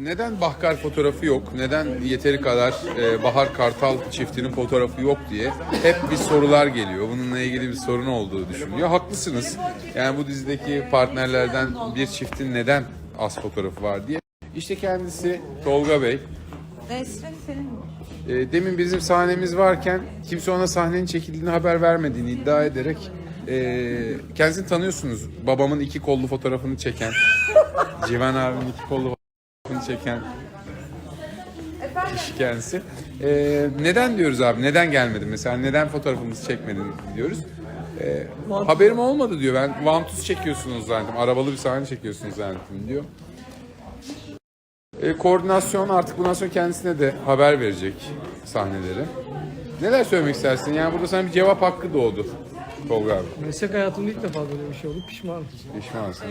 neden Bahkar fotoğrafı yok, neden yeteri kadar e, Bahar Kartal çiftinin fotoğrafı yok diye hep bir sorular geliyor. Bununla ilgili bir sorun olduğu düşünülüyor. Haklısınız. Yani bu dizideki partnerlerden bir çiftin neden az fotoğrafı var diye. İşte kendisi Tolga Bey. E, demin bizim sahnemiz varken kimse ona sahnenin çekildiğini haber vermediğini iddia ederek e, kendisini tanıyorsunuz. Babamın iki kollu fotoğrafını çeken, Civan abinin iki kollu fotoğrafını çeken kişi kendisi. E, neden diyoruz abi? Neden gelmedin mesela? Neden fotoğrafımızı çekmedin diyoruz. E, haberim olmadı diyor. Ben vantuz çekiyorsunuz zannettim. Arabalı bir sahne çekiyorsunuz zannettim diyor. E, koordinasyon artık bundan sonra kendisine de haber verecek sahneleri. Neler söylemek istersin? Yani burada sana bir cevap hakkı doğdu Tolga abi. Meslek hayatımda ilk defa böyle bir şey oldu. Pişmanım. Pişmansın.